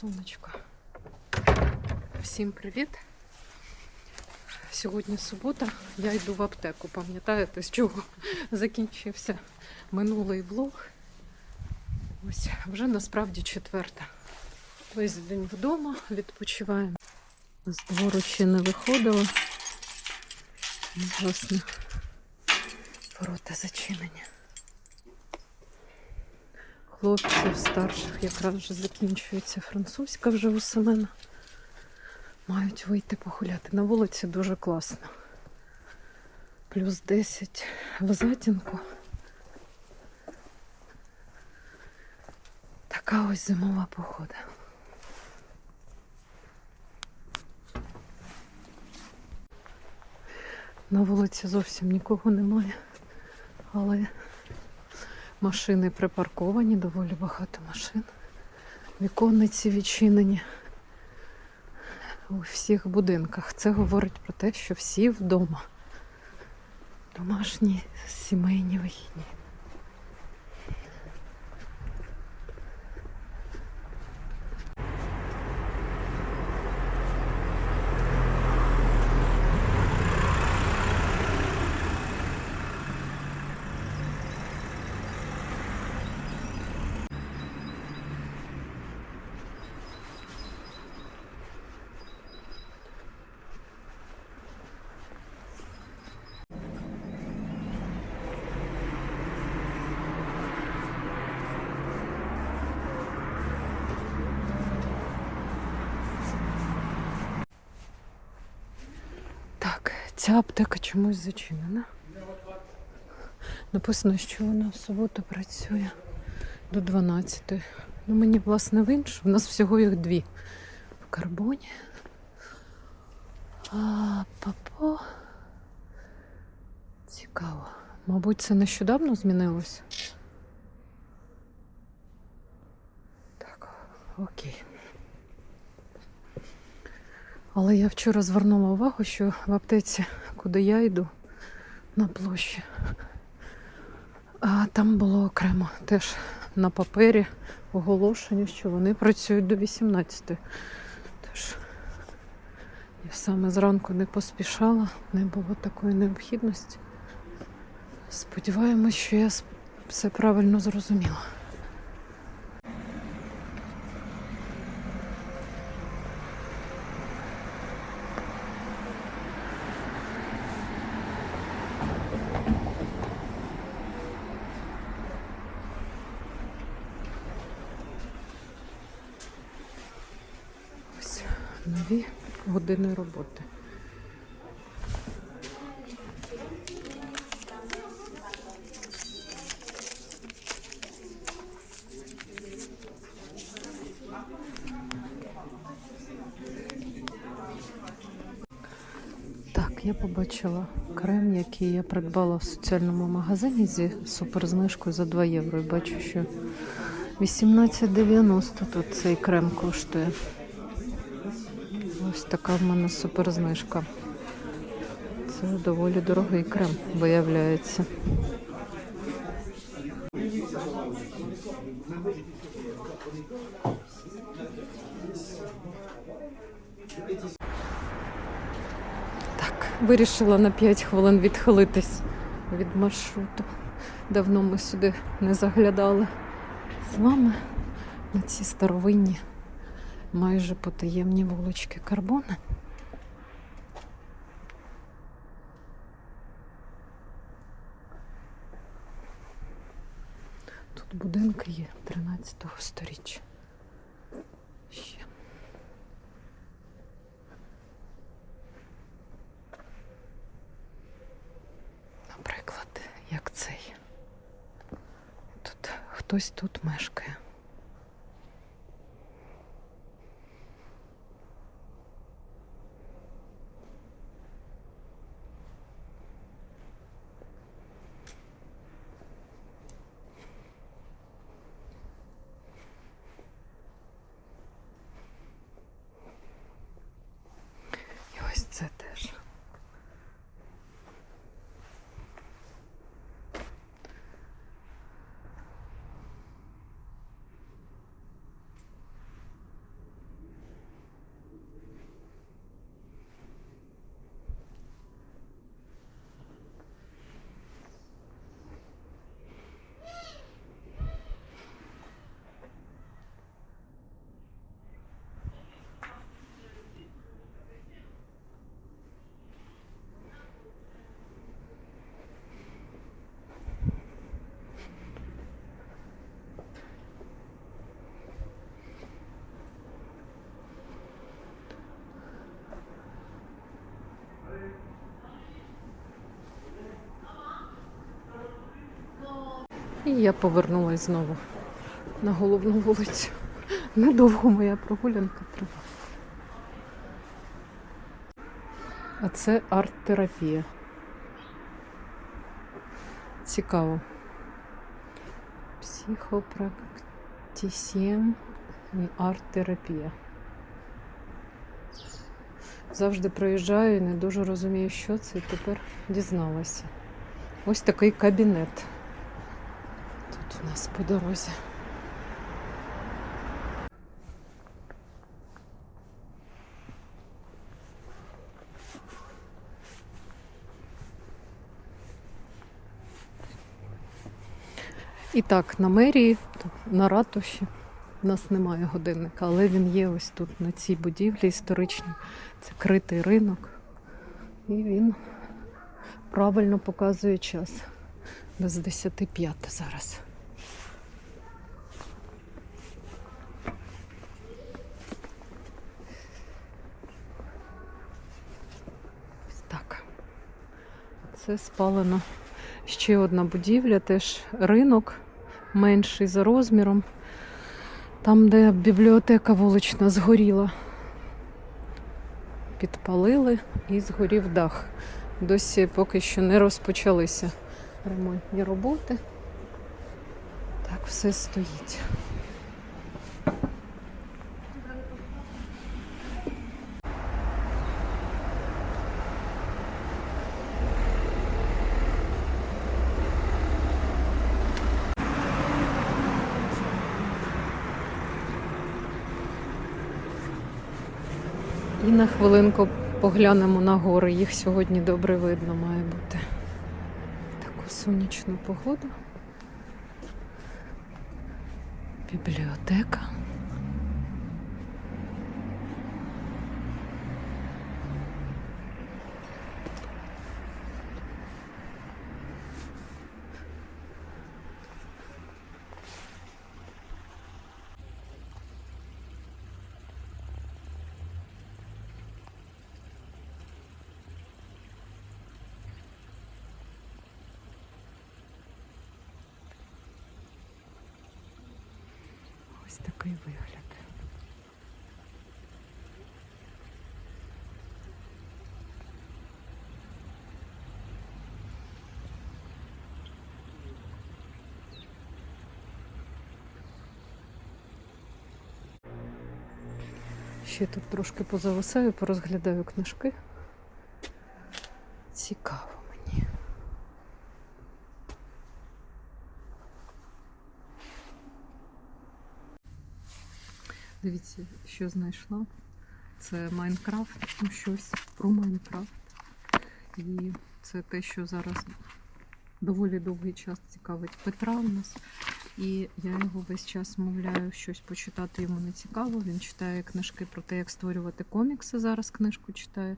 сонечко. Всім привіт! Сьогодні субота, я йду в аптеку. Пам'ятаєте, з чого закінчився минулий влог? Ось вже насправді четверта. Весь день вдома відпочиваємо. З двору ще не виходила. Власне, ворота зачинені. Хлопців старших якраз вже закінчується французька вже у Семена. Мають вийти погуляти. На вулиці дуже класно. Плюс 10 в затінку. Така ось зимова погода. На вулиці зовсім нікого немає, але машини припарковані, доволі багато машин. Віконниці відчинені у всіх будинках. Це говорить про те, що всі вдома. Домашні сімейні вихідні. Так, ця аптека чомусь зачинена. Написано, що вона в суботу працює до 12. Ну, мені, власне, в іншу. У нас всього їх дві в карбоні. А папо. Цікаво. Мабуть, це нещодавно змінилось. Так, окей. Але я вчора звернула увагу, що в аптеці, куди я йду, на площі, а там було окремо теж на папері оголошення, що вони працюють до 18. Тож я саме зранку не поспішала, не було такої необхідності. Сподіваємось, що я все правильно зрозуміла. Ось нові години роботи. Я побачила крем, який я придбала в соціальному магазині зі суперзнижкою за 2 євро. І бачу, що 18,90 тут цей крем коштує. Така в мене суперзнижка. Це доволі дорогий крем, виявляється. Так, вирішила на 5 хвилин відхилитись від маршруту. Давно ми сюди не заглядали з вами на ці старовинні, майже потаємні вулички карбони. Тут будинки є 13 сторіччя. Ще. Наприклад, як цей. Тут хтось тут мешкає. І ось це теж. І я повернулася знову на головну вулицю. Недовго моя прогулянка тривала. А це арт-терапія. Цікаво. Психопрактисієм арт-терапія. Завжди проїжджаю і не дуже розумію, що це, і тепер дізналася. Ось такий кабінет. Нас по дорозі. І так, на мерії, на ратуші. У нас немає годинника, але він є ось тут, на цій будівлі історичній. Це критий ринок. І він правильно показує час. Без 10 п'яте зараз. Ось так. Це спалено ще одна будівля, теж ринок менший за розміром. Там, де бібліотека вулична згоріла. Підпалили і згорів дах. Досі поки що не розпочалися ремонтні роботи. Так все стоїть. І на хвилинку поглянемо на гори. Їх сьогодні добре видно має бути. Таку сонячну погоду. Бібліотека. Ось такий вигляд. Ще тут трошки позависаю, порозглядаю книжки. Цікаво мені. Дивіться, що знайшла. Це Майнкрафт, ну щось про Майнкрафт. І це те, що зараз доволі довгий час цікавить Петра у нас. І я його весь час мовляю, щось почитати йому не цікаво. Він читає книжки про те, як створювати комікси. Зараз книжку читає.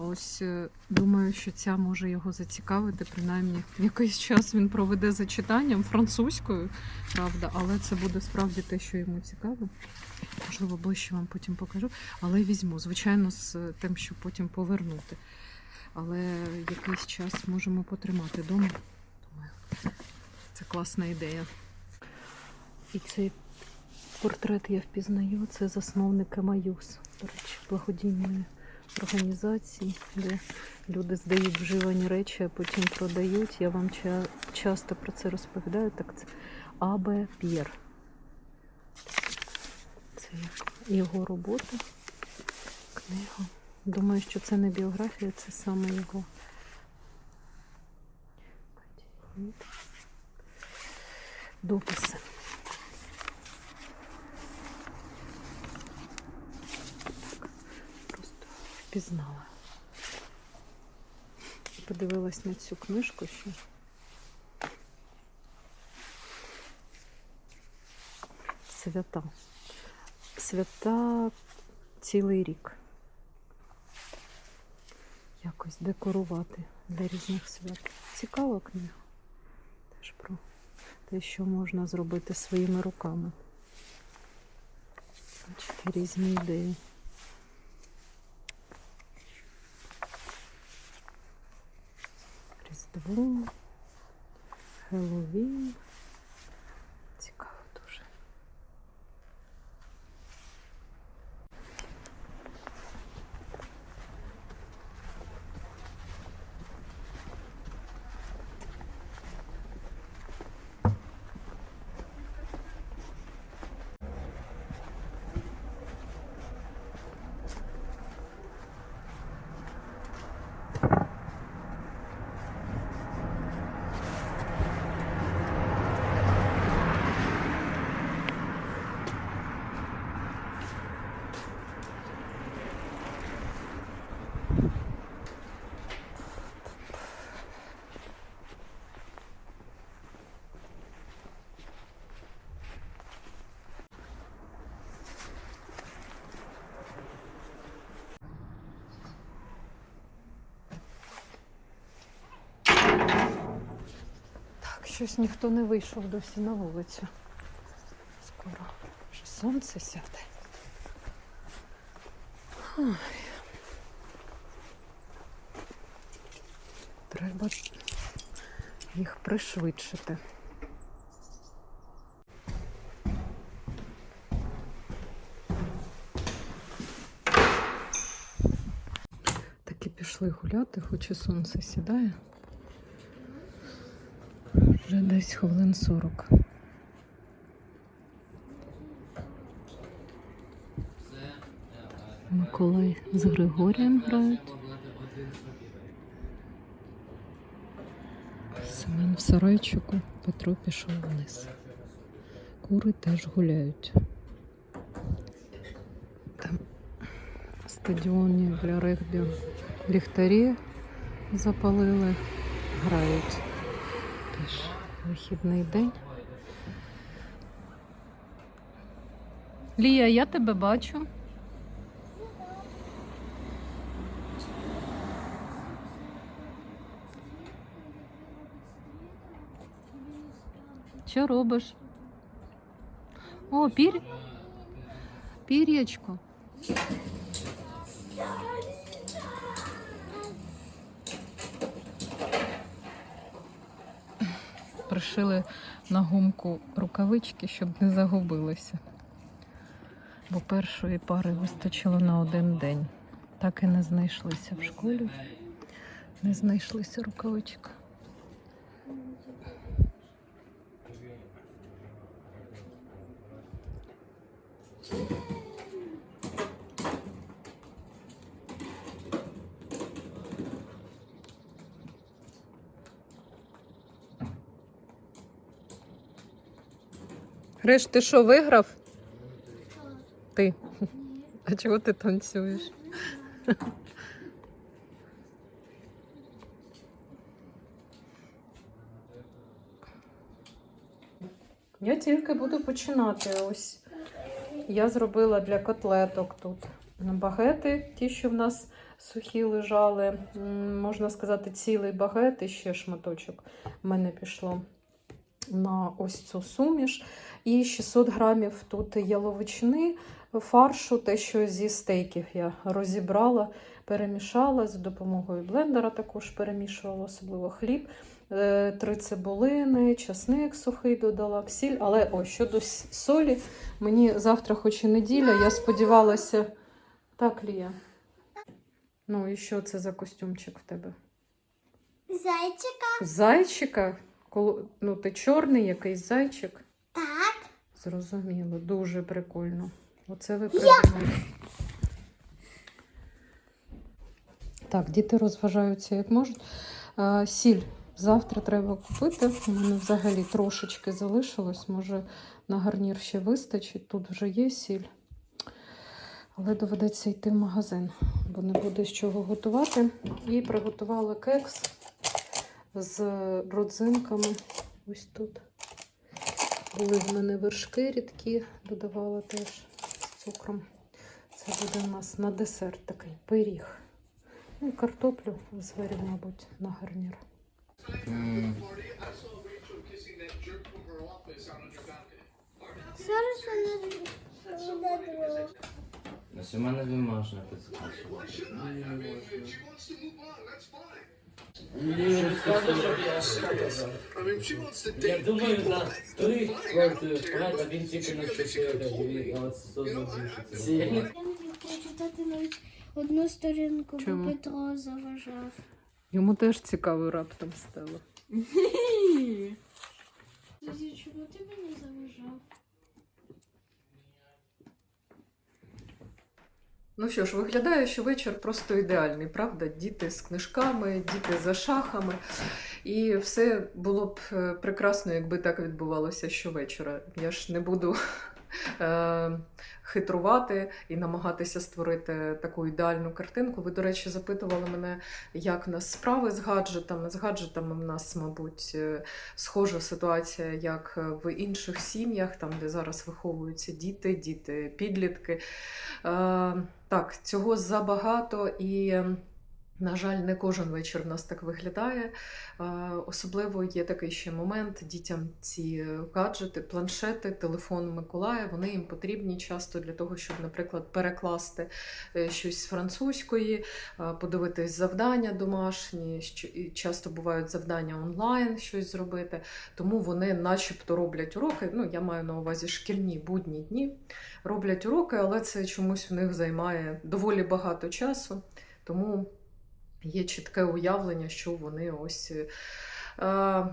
Ось е, думаю, що ця може його зацікавити. Принаймні, якийсь час він проведе за читанням французькою, правда, але це буде справді те, що йому цікаво. Можливо, ближче вам потім покажу. Але візьму, звичайно, з тим, щоб потім повернути. Але якийсь час можемо потримати вдома. Думаю, це класна ідея. І цей портрет я впізнаю. Це засновник Емаюс, до речі, благодійної організації, де люди здають вживані речі, а потім продають. Я вам ча- часто про це розповідаю. Так це Абе П'єр. Це його робота, книга. Думаю, що це не біографія, це саме його. Дописи. Так, просто впізнала. Подивилась на цю книжку ще. Свята. Свята цілий рік. Якось декорувати для різних свят. Цікава книга. Теж про те, що можна зробити своїми руками. Різні ідеї. Різдво, Хеллоуін. Щось ніхто не вийшов досі на вулицю. Скоро вже сонце сяде. Ой. Треба їх пришвидшити. Таки пішли гуляти, хоч і сонце сідає. Вже десь хвилин 40. Миколай з Григорієм грають. Семен в сарайчику, Петро пішов вниз. Кури теж гуляють. Там стадіоні для регбі ліхтарі запалили, вихідний день. Лія, я тебе бачу. Що робиш? О, пір... пір'ячко. Пришили на гумку рукавички, щоб не загубилися. Бо першої пари вистачило на один день. Так і не знайшлися в школі. Не знайшлися рукавички. Гриш, ти що виграв? Ти. А чого ти танцюєш? Я тільки буду починати. Ось я зробила для котлеток тут багети, ті, що в нас сухі лежали. Можна сказати, цілий багет і ще шматочок в мене пішло на ось цю суміш. І 600 грамів тут яловичини, фаршу, те, що зі стейків я розібрала, перемішала за допомогою блендера, також перемішувала, особливо хліб. Е, Три цибулини, часник сухий додала, сіль. Але о, щодо солі, мені завтра, хоч і неділя, я сподівалася. Так, Лія. Ну і що це за костюмчик в тебе? Зайчика. Зайчика? Коло- Ну, ти чорний якийсь зайчик. Так. Зрозуміло, дуже прикольно. Оце ви придумали. Так, діти розважаються як можуть. А, сіль завтра треба купити. У мене взагалі трошечки залишилось. Може, на гарнір ще вистачить. Тут вже є сіль. Але доведеться йти в магазин, бо не буде з чого готувати. І приготувала кекс з родзинками. Ось тут. Були в мене вершки рідкі, додавала теж з цукром. Це буде у нас на десерт такий пиріг. Ну і картоплю зварю, мабуть, на гарнір. Зараз вона буде Ось Я думаю, на три квартири вперед, він тільки на чотири. Я прочитати навіть одну сторінку, Чому? бо Петро заважав. Йому теж цікаво раптом стало. Тоді чому ти мені заважав? Ну що ж, виглядає, що вечір просто ідеальний, правда? Діти з книжками, діти за шахами. І все було б е, прекрасно, якби так відбувалося щовечора. Я ж не буду хитрувати і намагатися створити таку ідеальну картинку. Ви, до речі, запитували мене, як в нас справи з гаджетами. З гаджетами в нас, мабуть, е, схожа ситуація, як в інших сім'ях, там, де зараз виховуються діти, діти, підлітки. Е, так, цього забагато і. На жаль, не кожен вечір в нас так виглядає. Е, Особливо є такий ще момент дітям ці гаджети, планшети, телефон Миколая. Вони їм потрібні часто для того, щоб, наприклад, перекласти е, щось з французької, е, подивитись завдання домашні. Часто бувають завдання онлайн щось зробити. Тому вони, начебто, роблять уроки. Ну, я маю на увазі шкільні будні дні. Роблять уроки, але це чомусь в них займає доволі багато часу. Тому є чітке уявлення, що вони ось е,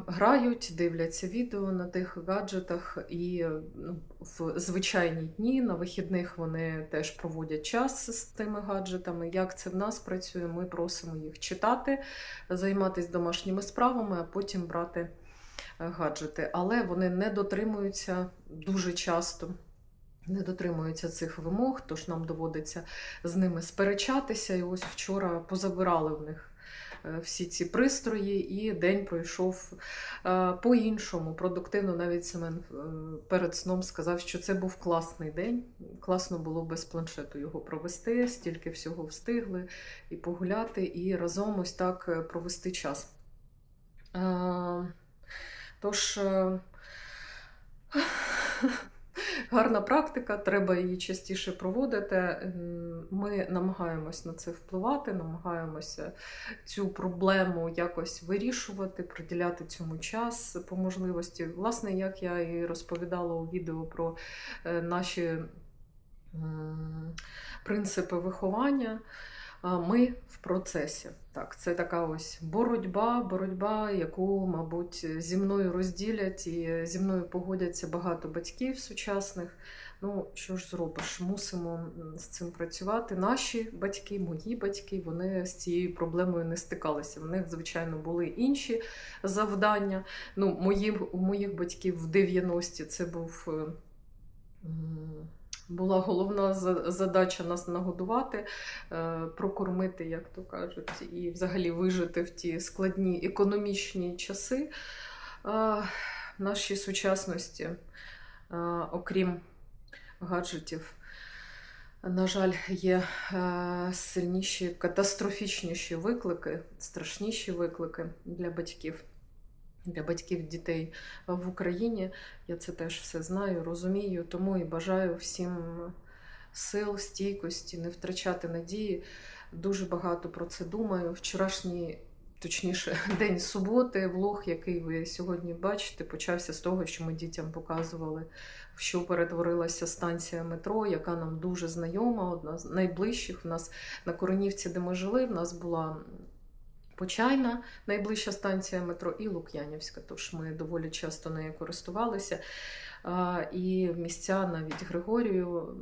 грають, дивляться відео на тих гаджетах, і ну, в звичайні дні на вихідних вони теж проводять час з тими гаджетами. Як це в нас працює? Ми просимо їх читати, займатися домашніми справами, а потім брати е, гаджети. Але вони не дотримуються дуже часто. Не дотримуються цих вимог, тож нам доводиться з ними сперечатися. І ось вчора позабирали в них е, всі ці пристрої, і день пройшов е, по-іншому. Продуктивно навіть Семен е, перед сном сказав, що це був класний день. Класно було без планшету його провести, стільки всього встигли і погуляти, і разом ось так провести час. Тож. Гарна практика, треба її частіше проводити. Ми намагаємось на це впливати, намагаємося цю проблему якось вирішувати, приділяти цьому час по можливості. Власне, як я і розповідала у відео про е, наші принципи виховання. Ми в процесі. Так, це така ось боротьба, боротьба, яку, мабуть, зі мною розділять і зі мною погодяться багато батьків сучасних. Ну, що ж зробиш? Мусимо з цим працювати. Наші батьки, мої батьки, вони з цією проблемою не стикалися. В них, звичайно, були інші завдання. Ну, мої, у моїх батьків в 90-ті це був. Була головна задача нас нагодувати, е, прокормити, як то кажуть, і взагалі вижити в ті складні економічні часи е, нашій сучасності, е, окрім гаджетів. На жаль, є сильніші, катастрофічніші виклики, страшніші виклики для батьків, для батьків дітей в Україні. Я це теж все знаю, розумію, тому і бажаю всім сил, стійкості, не втрачати надії. Дуже багато про це думаю. Вчорашній, точніше, день суботи, влог, який ви сьогодні бачите, почався з того, що ми дітям показували, в що перетворилася станція метро, яка нам дуже знайома, одна з найближчих. У нас на Коронівці, де ми жили, в нас була. Почайна найближча станція метро і Лук'янівська, тож ми доволі часто нею користувалися. І місця навіть Григорію,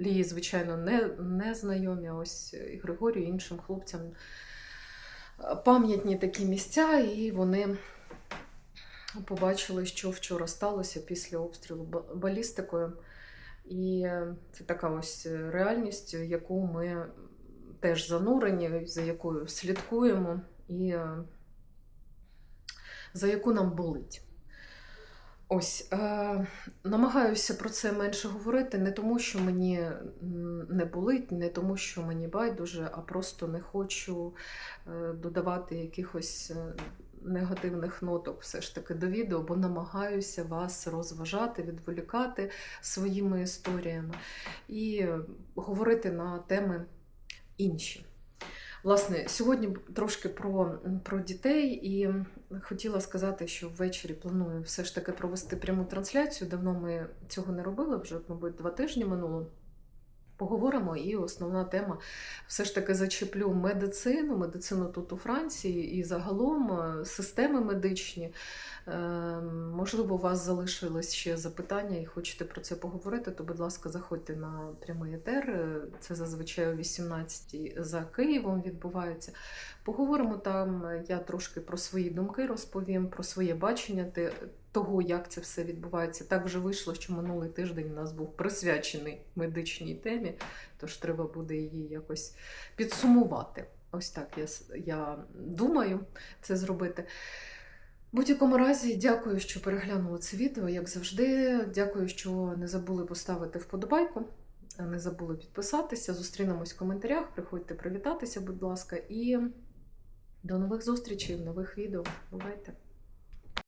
Лії, звичайно, не, не знайомі, ось і Григорію, і іншим хлопцям пам'ятні такі місця, і вони побачили, що вчора сталося після обстрілу балістикою. І е, це така ось реальність, яку ми теж занурені, за якою слідкуємо, і е, за яку нам болить. Ось е, намагаюся про це менше говорити, не тому, що мені не болить, не тому, що мені байдуже, а просто не хочу е, додавати якихось е, негативних ноток все ж таки до відео, бо намагаюся вас розважати, відволікати своїми історіями і говорити на теми інші. Власне, сьогодні трошки про, про дітей, і хотіла сказати, що ввечері планую все ж таки провести пряму трансляцію. Давно ми цього не робили, вже, мабуть, два тижні минуло. Поговоримо, і основна тема все ж таки зачеплю медицину, медицину тут у Франції і загалом е, системи медичні. Е, Можливо, у вас залишились ще запитання і хочете про це поговорити, то, будь ласка, заходьте на прямий етер. Е, Це зазвичай о 18-й за Києвом відбувається. Поговоримо там. Я трошки про свої думки розповім, про своє бачення того, як це все відбувається. Так вже вийшло, що минулий тиждень у нас був присвячений медичній темі, тож треба буде її якось підсумувати. Ось так я, я думаю це зробити. В будь-якому разі, дякую, що переглянули це відео, як завжди. Дякую, що не забули поставити вподобайку, не забули підписатися. Зустрінемось в коментарях. Приходьте привітатися, будь ласка. І До нових зустрічей нових відео. Бувайте!